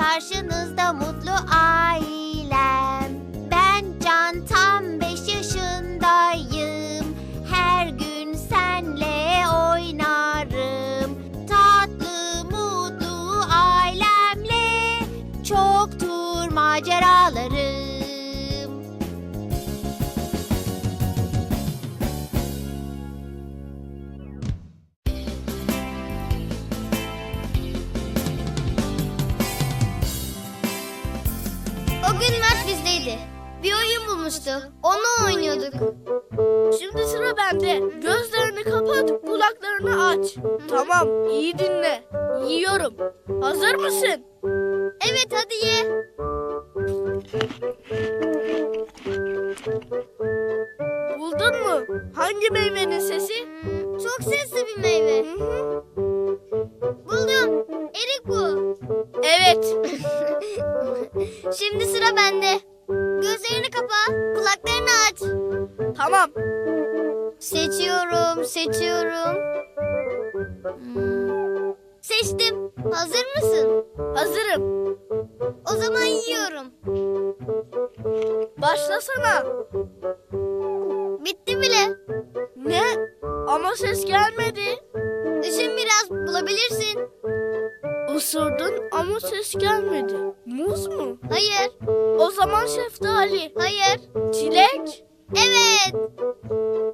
Karşınızda mutlu ailem. Bizdeydi. Bir oyun bulmuştu. Onu oynuyorduk. Şimdi sıra bende. Gözlerini kapat, kulaklarını aç. Tamam, iyi dinle. Yiyorum. Hazır mısın? Evet hadi ye. Buldun mu? Hangi meyvenin sesi? Hmm, çok sesli bir meyve. Hı hı. Seçiyorum. Hmm, Seçtim. Hazır mısın? Hazırım. O zaman yiyorum. Başlasana. Bitti bile. Ne? Ama ses gelmedi. Düşün biraz, bulabilirsin. Isırdın ama ses gelmedi. Muz mu? Hayır, O zaman şeftali. hayır. Çilek? Evet.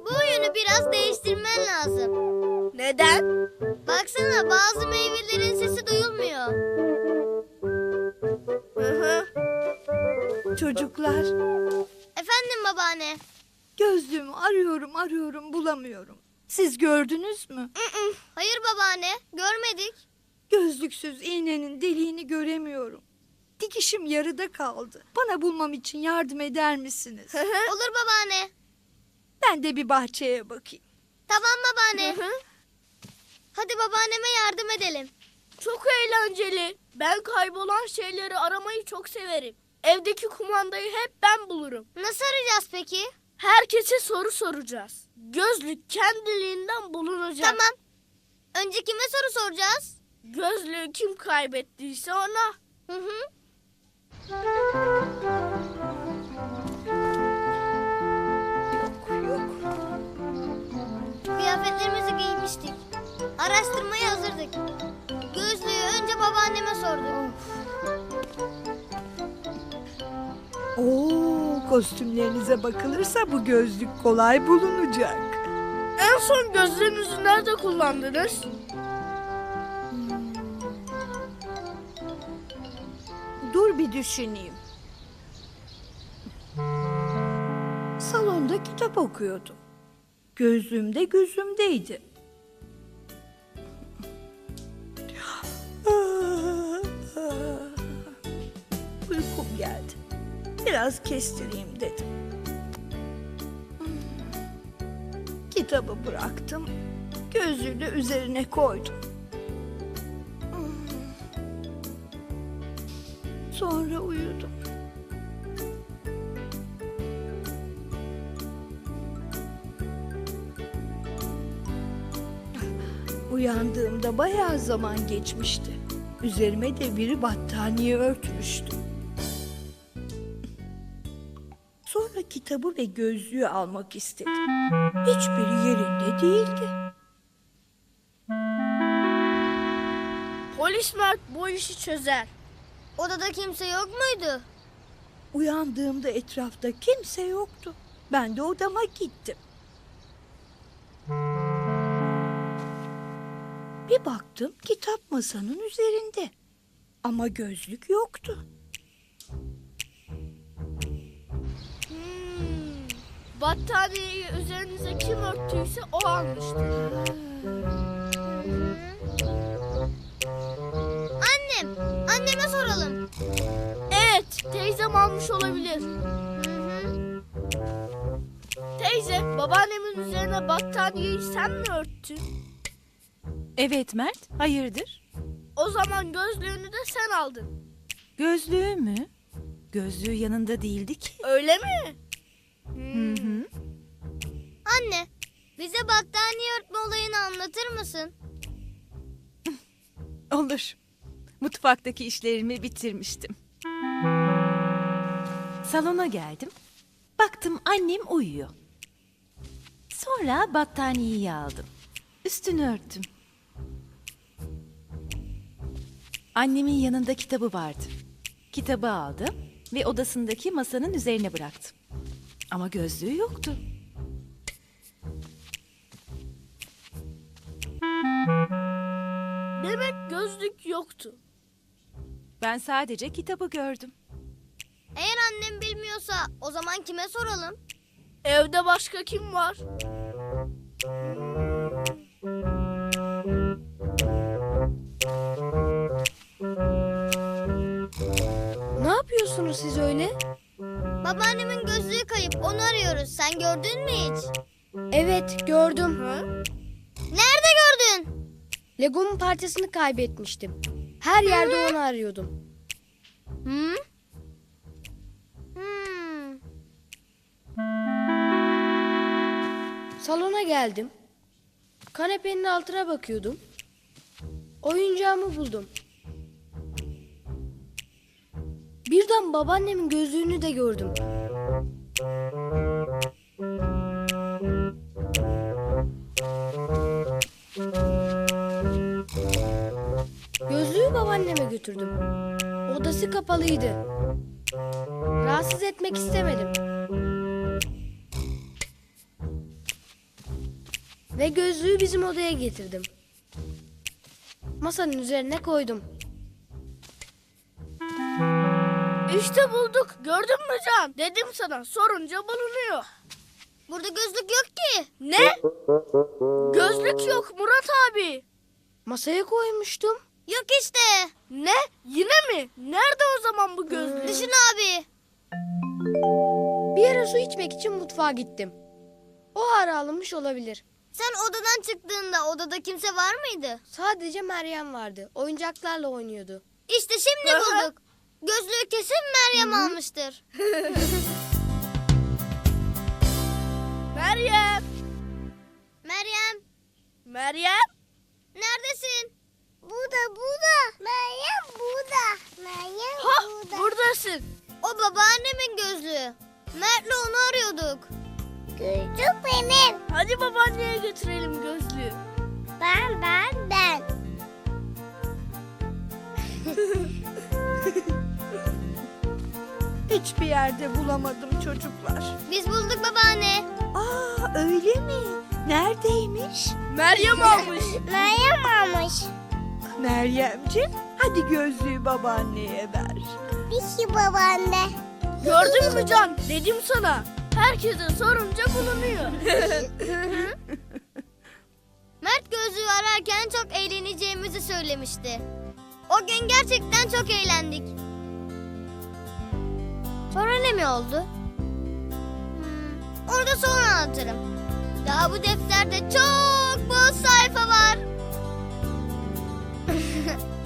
Bu oyunu biraz değiştirmen lazım. Neden? Baksana bazı meyvelerin sesi duyulmuyor. Çocuklar, Efendim babaanne. gözlüğümü arıyorum arıyorum bulamıyorum. Siz gördünüz mü? Mm-mm. Hayır babaanne, görmedik. Gözlüksüz iğnenin deliğini göremiyorum. Dikişim yarıda kaldı. Bana bulmam için yardım eder misiniz? Olur babaanne. Ben de bir bahçeye bakayım. Tamam babaanne. Hadi babaanneme yardım edelim. Çok eğlenceli. Ben kaybolan şeyleri aramayı çok severim. Evdeki kumandayı hep ben bulurum. Nasıl arayacağız peki? Herkese soru soracağız. Gözlük kendiliğinden bulunacak. Tamam. Önce kime soru soracağız? Gözlüğü kim kaybettiyse ona. Hı hı. Yok yok. Kıyafetlerimizi giymiştik. Araştırmaya hazırdık. Gözlüğü önce babaanneme sorduk. Oo, kostümlerinize bakılırsa bu gözlük kolay bulunacak. En son gözlüğünüzü nerede kullandınız? Dur bir düşüneyim. Salonda kitap okuyordum. Gözlüğüm de gözümdeydi. Uykum geldi. Biraz kestireyim dedim. Kitabı bıraktım. Gözlüğü de üzerine koydum. Sonra uyudum. Uyandığımda bayağı zaman geçmişti. Üzerime de biri battaniye örtmüştü. Sonra kitabı ve gözlüğü almak istedim. Hiçbiri yerinde değildi. Polis Mert bu işi çözer. Odada kimse yok muydu? Uyandığımda etrafta kimse yoktu. Ben de odama gittim. Bir baktım kitap masanın üzerinde. Ama gözlük yoktu. Hmm. Battaniyeyi üzerinize kim örttüyse o almıştır. Almış olabilir. Teyze, babaannemin üzerine battaniyeyi sen mi örttün? Evet Mert, hayırdır? O zaman gözlüğünü de sen aldın. Gözlüğü mü? Gözlüğü yanında değildi ki. Öyle mi? Hı hı. Anne, bize battaniye örtme olayını anlatır mısın? Olur. Mutfaktaki işlerimi bitirmiştim. Salona geldim. Baktım annem uyuyor. Sonra battaniyeyi aldım. Üstünü örttüm. Annemin yanında kitabı vardı. Kitabı aldım ve odasındaki masanın üzerine bıraktım. Ama gözlüğü yoktu. Demek gözlük yoktu. Ben sadece kitabı gördüm. Eğer annem bilmiyorsa o zaman kime soralım? Evde başka kim var? Ne yapıyorsunuz siz öyle? Babaannemin gözlüğü kayıp onu arıyoruz. Sen gördün mü hiç? Evet gördüm. Nerede gördün? Legomun parçasını kaybetmiştim. Her yerde onu arıyordum. Hı? Salona geldim. Kanepenin altına bakıyordum. Oyuncağımı buldum. Birden babaannemin gözlüğünü de gördüm. Gözlüğü babaanneme götürdüm. Odası kapalıydı. Rahatsız etmek istemedim. Ve gözlüğü bizim odaya getirdim. Masanın üzerine koydum. İşte bulduk. Gördün mü Can? Dedim sana sorunca bulunuyor. Burada gözlük yok ki. Ne? Gözlük yok Murat abi. Masaya koymuştum. Yok işte. Ne? Yine mi? Nerede o zaman bu gözlük? Düşün abi. Bir ara su içmek için mutfağa gittim. O ara alınmış olabilir. Sen odadan çıktığında odada kimse var mıydı? Sadece Meryem vardı. Oyuncaklarla oynuyordu. İşte şimdi bulduk. Gözlüğü kesin Meryem almıştır. Meryem. Meryem Meryem. neredesin? Burada burada. Meryem burada. Meryem Ha buradasın. O babaannemin gözlüğü. Mert'le onu arıyorduk. Gözlük benim. Hadi babaanneye götürelim gözlüğü. Ben ben ben. Hiçbir yerde bulamadım çocuklar. Biz bulduk babaanne. Aa öyle mi? Neredeymiş? Meryem almış. Meryem almış. Meryemciğim hadi gözlüğü babaanneye ver. Dişi babaanne. Gördün mü Can? Dedim sana. Herkese sorunca bulunuyor. Mert gözlüğü ararken çok eğleneceğimizi söylemişti. O gün gerçekten çok eğlendik. Sonra ne mi oldu? Hmm, orada sonra anlatırım. Daha bu defterde çok bol sayfa var.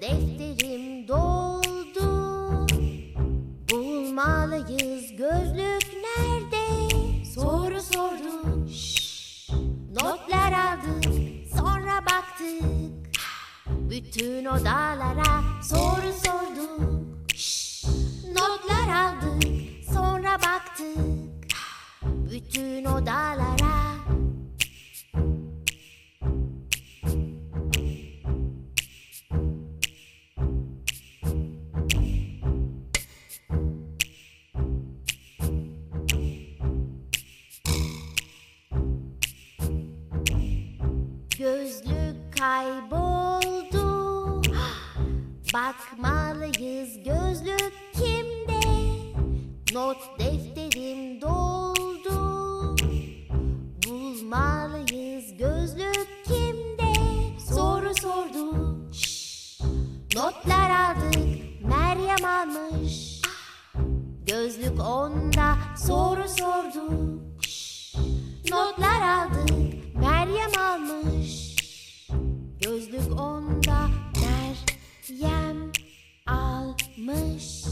defterim doldu. Bulmalıyız gözlük nerede? Soru sorduk. Şşş. Notlar aldık. Sonra baktık. Bütün odalara soru sorduk. Şşş. Notlar aldık. Sonra baktık. Bütün odalara. kayboldu. Bakmalıyız gözlük kimde? Not defterim doldu. Bulmalıyız gözlük kimde? Soru sordu. Şş, Notlar aldık Meryem almış. Gözlük onda soru sordu. Şş, Notlar aldık Meryem almış. Gözlük onda Meryem almış.